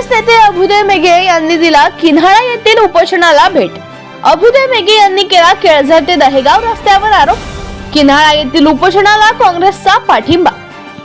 काँग्रेस नेते अभुदय मेघे यांनी दिला किन्हाळा येथील उपोषणाला भेट. अभुदय मेघे यांनी केला केळझर ते दहेगाव रस्त्यावर आरोप. किन्हाळा येथील उपोषणाला काँग्रेसचा पाठिंबा.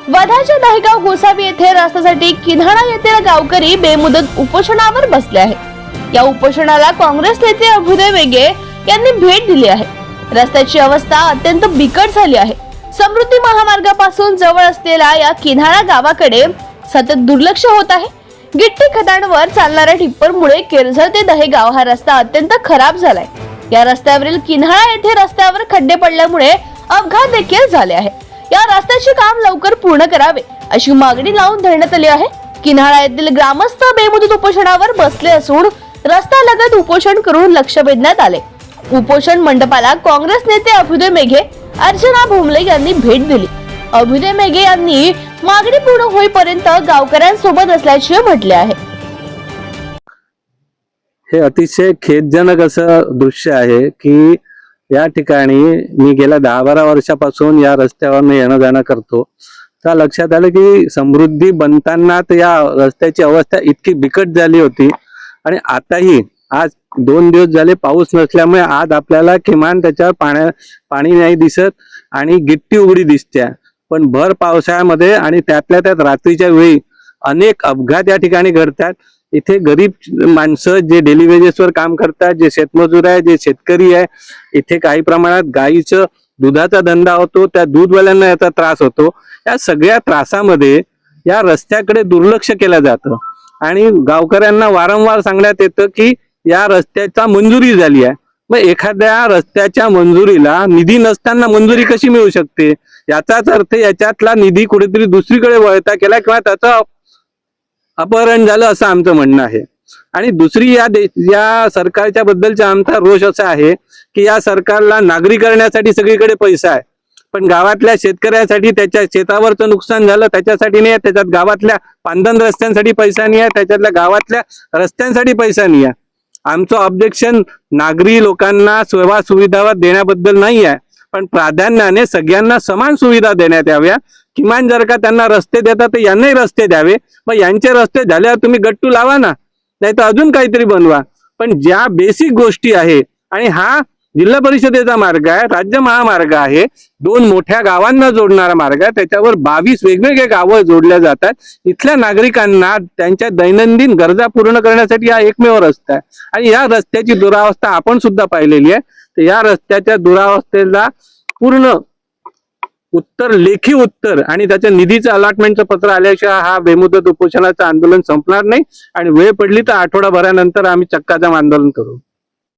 वधाच्या दहेगाव गोसावी येथे रस्त्यासाठी किन्हाळा येथील गावकरी बेमुदत उपोषणावर बसले आहेत. या उपोषणाला काँग्रेस नेते अभुदय मेघे यांनी भेट दिली आहे. रस्त्याची अवस्था अत्यंत बिकट झाली आहे. समृद्धी महामार्गापासून जवळ असलेल्या या किन्हाळा गावाकडे सतत दुर्लक्ष होत आहे. गिट्टी खदाणवर चालणाऱ्या टिप्परमुळे केरझर ते दहेगाव हा रस्ता अत्यंत खराब झालाय. या रस्त्यावरील किन्हाळा येथे रस्त्यावर खड्डे पडल्यामुळे अपघात देखील झाले आहे. या रस्त्याचे काम लवकर पूर्ण करावे अशी मागणी लावून धरण्यात आली आहे. किन्हाळा येथील ग्रामस्थ बेमुदत उपोषणावर बसले असून रस्ता लगत उपोषण करून लक्ष वेधण्यात आले. उपोषण मंडपाला काँग्रेस नेते अभ्युदय मेघे अर्चना भोमले यांनी भेट दिली. अभ्युदय मेघे यांनी मागणी पूर्ण होईपर्यंत गावकऱ्यांसोबत असल्याचे म्हटले आहे. हे अतिशय खेदजनक असं दृश्य आहे की या ठिकाणी मी गेल्या दहा बारा वर्षापासून या रस्त्यावर येणं जाणं करतो. तर लक्षात आलं की समृद्धी बनताना तर या रस्त्याची अवस्था इतकी बिकट झाली होती आणि आताही आज दोन दिवस झाले पाऊस नसल्यामुळे आज आपल्याला किमान त्याच्यावर पाण्या पाणी नाही दिसत आणि गिट्टी उघडी दिसते पण भर पावसाळ्यामध्ये आणि त्यातल्या त्यात रात्रीच्या वेळी अनेक अपघात या ठिकाणी घडतात. इथे गरीब माणसं जे डेली वेजेसवर काम करतात जे शेतमजूर आहे जे शेतकरी आहे इथे काही प्रमाणात गाईचं दुधाचा धंदा होतो त्या दूधवाल्यांना याचा त्रास होतो. या सगळ्या त्रासामध्ये या रस्त्याकडे दुर्लक्ष केलं जातं. आणि गावकऱ्यांना वारंवार सांगण्यात येतं की या रस्त्याचा मंजुरी झाली आहे. मग एखाद्या रस्त्याच्या मंजुरीला निधी नसताना मंजुरी कशी मिळू शकते? याचाच अर्थ याच्यातला निधी कुठेतरी दुसरीकडे वळता केला किंवा त्याचा अपहरण झालं असं आमचं म्हणणं आहे. आणि दुसरी या या सरकारच्या बद्दलचा आमचा रोष असा आहे की या सरकारला नागरी करण्यासाठी सगळीकडे पैसा आहे. पण गावातल्या शेतकऱ्यासाठी त्याच्या शेतावरचं नुकसान झालं त्याच्यासाठी नाही आहे. त्याच्यात गावातल्या पांदन रस्त्यांसाठी पैसा नाही आहे. त्याच्यातल्या गावातल्या रस्त्यांसाठी पैसा नाही आहे. आमचं ऑब्जेक्शन नागरी लोकांना सेवा सुविधा देण्याबद्दल नाही आहे पण प्राधान्याने सगळ्यांना समान सुविधा देण्यात याव्या. किमान जर का त्यांना रस्ते देतात तर यांनाही रस्ते द्यावे. मग यांचे रस्ते झाल्यावर तुम्ही गट्टू लावा ना. नाही तर अजून काहीतरी बनवा. पण ज्या बेसिक गोष्टी आहे आणि हा जिल्हा परिषदेचा मार्ग आहे राज्य महामार्ग आहे. दोन मोठ्या गावांना जोडणारा मार्ग आहे. त्याच्यावर बावीस वेगवेगळे गावं जोडल्या जातात. इथल्या नागरिकांना त्यांच्या दैनंदिन गरजा पूर्ण करण्यासाठी हा एकमेव रस्ता आहे. आणि या रस्त्याची दुरावस्था आपण सुद्धा पाहिलेली आहे. तर या रस्त्याच्या दुरावस्थेला पूर्ण उत्तर लेखी उत्तर आणि त्याच्या निधीचं अलॉटमेंटचं पत्र आल्याशिवाय हा बेमुदत उपोषणाचं आंदोलन संपणार नाही. आणि वेळ पडली तर आठवडाभरानंतर आम्ही चक्काजाम आंदोलन करू.